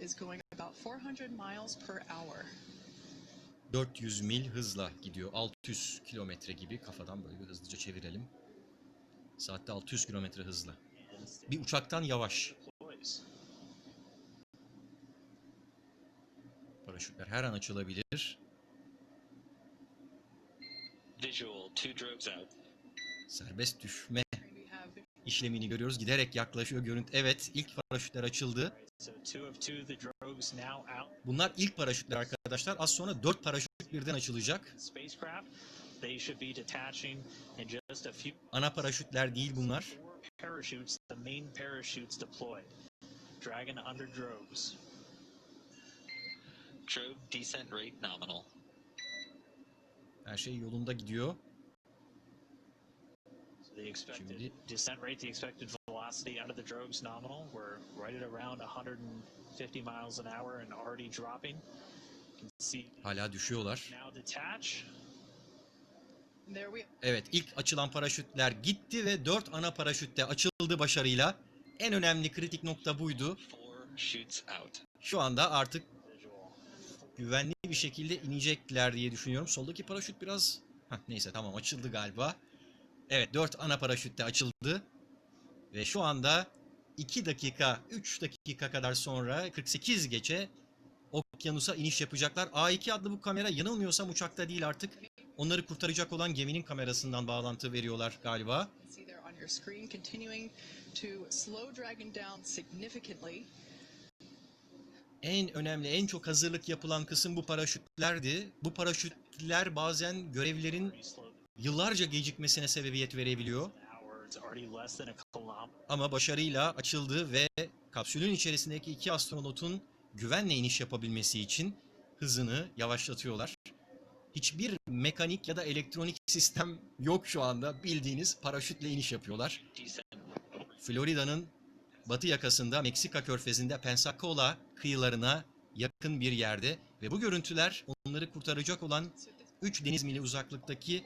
is going about 400 miles per hour. 400 mil hızla gidiyor. 600 kilometre gibi kafadan böyle hızlıca çevirelim. Saatte 600 kilometre hızla. Bir uçaktan yavaş. Paraşütler her an açılabilir. Visual, two drogues out. Serbest düşme işlemini görüyoruz. Giderek yaklaşıyor görüntü. Evet ilk paraşütler açıldı. So two of two, the drogues now out. Bunlar ilk paraşütler arkadaşlar. Az sonra 4 paraşüt birden açılacak. Spacecraft, they should be detaching in just a few. Ana paraşütler değil bunlar. Four parachutes, the main parachutes deployed. Dragon under drogues. Drogue descent rate nominal. Her şey yolunda gidiyor. The expected descent rate, the expected velocity under the drogues nominal. We're right at around 150 miles an hour and already dropping. Hala düşüyorlar. now detach. there we Evet ilk açılan paraşütler gitti ve 4 ana paraşütte açıldı başarıyla. En önemli kritik nokta buydu. Four shoots out. Şu anda artık güvenli bir şekilde inecekler diye düşünüyorum. Soldaki paraşüt biraz... Heh, neyse tamam açıldı galiba. Evet 4 ana paraşütte açıldı. Ve şu anda 2 dakika, 3 dakika kadar sonra 48 geçe okyanusa iniş yapacaklar. A2 adlı bu kamera yanılmıyorsam uçakta değil artık. Onları kurtaracak olan geminin kamerasından bağlantı veriyorlar galiba. En önemli, en çok hazırlık yapılan kısım bu paraşütlerdi. Bu paraşütler bazen görevlerin yıllarca gecikmesine sebebiyet verebiliyor. Ama başarıyla açıldı ve kapsülün içerisindeki iki astronotun güvenle iniş yapabilmesi için hızını yavaşlatıyorlar. Hiçbir mekanik ya da elektronik sistem yok şu anda. Bildiğiniz paraşütle iniş yapıyorlar. Florida'nın batı yakasında Meksika körfezinde Pensacola kıyılarına yakın bir yerde ve bu görüntüler onları kurtaracak olan So this 3 deniz mili uzaklıktaki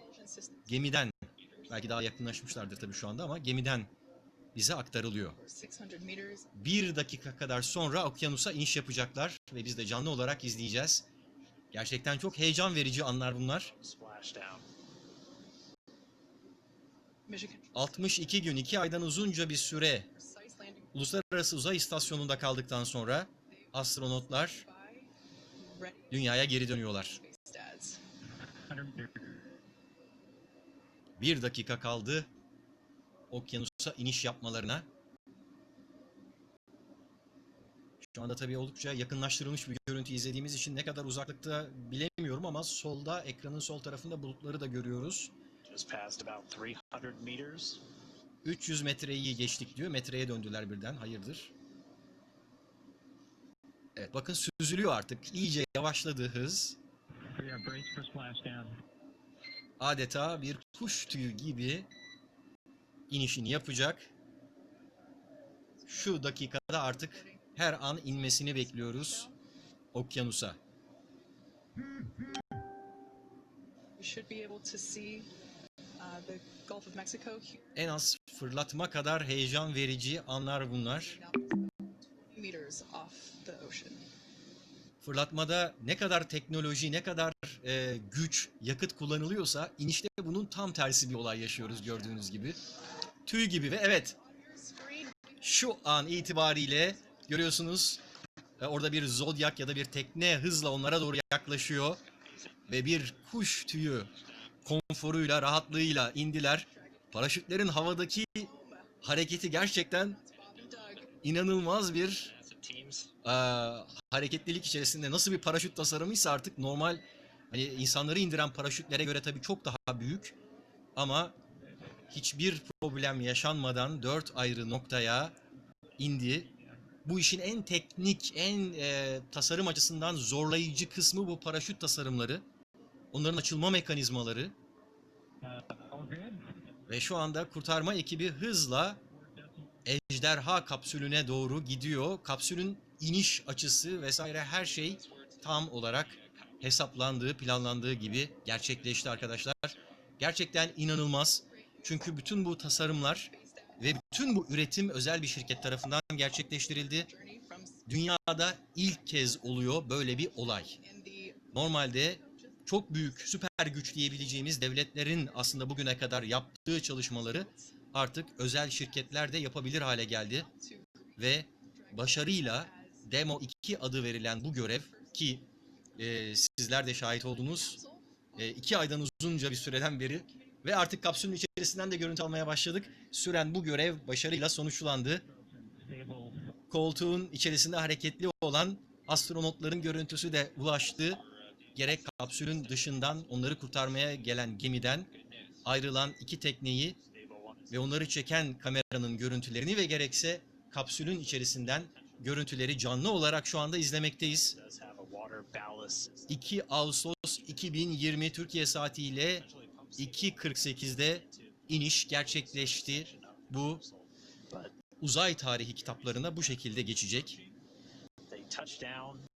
gemiden belki daha yakınlaşmışlardır tabii şu anda ama gemiden bize aktarılıyor. for 600 meters. Bir dakika kadar sonra okyanusa iniş yapacaklar ve biz de canlı olarak izleyeceğiz. Gerçekten çok heyecan verici anlar bunlar. Splashdown. Mission control 62 gün, 2 aydan uzunca bir süre Uluslararası Uzay İstasyonu'nda kaldıktan sonra astronotlar dünyaya geri dönüyorlar. Bir dakika kaldı okyanusa iniş yapmalarına. Şu anda tabii oldukça yakınlaştırılmış bir görüntü izlediğimiz için ne kadar uzaklıkta bilemiyorum ama solda ekranın sol tarafında bulutları da görüyoruz. Just passed about 300 meters. 300 metreyi geçtik diyor. Metreye döndüler birden. Hayırdır? Evet bakın süzülüyor artık. İyice yavaşladı hız. Adeta bir kuş tüyü gibi inişini yapacak. Şu dakikada artık her an inmesini bekliyoruz okyanusa. Uh, En az fırlatma kadar heyecan verici anlar bunlar. now 20 meters off the ocean. Fırlatmada ne kadar teknoloji, ne kadar e, güç, yakıt kullanılıyorsa inişte bunun tam tersi bir olay yaşıyoruz gördüğünüz gibi. Tüy gibi ve evet şu an itibariyle görüyorsunuz e, orada bir zodyak ya da bir tekne hızla onlara doğru yaklaşıyor ve bir kuş tüyü konforuyla, rahatlığıyla indiler. Paraşütlerin havadaki hareketi gerçekten inanılmaz bir. E, hareketlilik içerisinde nasıl bir paraşüt tasarımıysa artık normal hani insanları indiren paraşütlere göre tabii çok daha büyük ama hiçbir problem yaşanmadan dört ayrı noktaya indi. Bu işin en teknik, en e, tasarım açısından zorlayıcı kısmı bu paraşüt tasarımları. Onların açılma mekanizmaları good? ve şu anda kurtarma ekibi hızla ejderha kapsülüne doğru gidiyor. Kapsülün iniş açısı vesaire her şey tam olarak hesaplandığı, planlandığı gibi gerçekleşti arkadaşlar. Gerçekten inanılmaz. Çünkü bütün bu tasarımlar ve bütün bu üretim özel bir şirket tarafından gerçekleştirildi. dünyada ilk kez oluyor böyle bir olay. Normalde çok büyük, süper güç diyebileceğimiz devletlerin aslında bugüne kadar yaptığı çalışmaları artık özel şirketler de yapabilir hale geldi ve başarıyla Demo 2 adı verilen bu görev ki e, sizler de şahit oldunuz e, iki aydan uzunca bir süreden beri ve artık kapsülün içerisinden de görüntü almaya başladık. Süren bu görev başarıyla sonuçlandı. Koltuğun içerisinde hareketli olan astronotların görüntüsü de ulaştı. Gerek kapsülün dışından onları kurtarmaya gelen gemiden ayrılan iki tekneyi ve onları çeken kameranın görüntülerini ve gerekse kapsülün içerisinden görüntüleri canlı olarak şu anda izlemekteyiz. does have a water ballast system. 2 Ağustos 2020 Türkiye saatiyle 2.48'de iniş gerçekleşti. Bu uzay tarihi kitaplarına bu şekilde geçecek.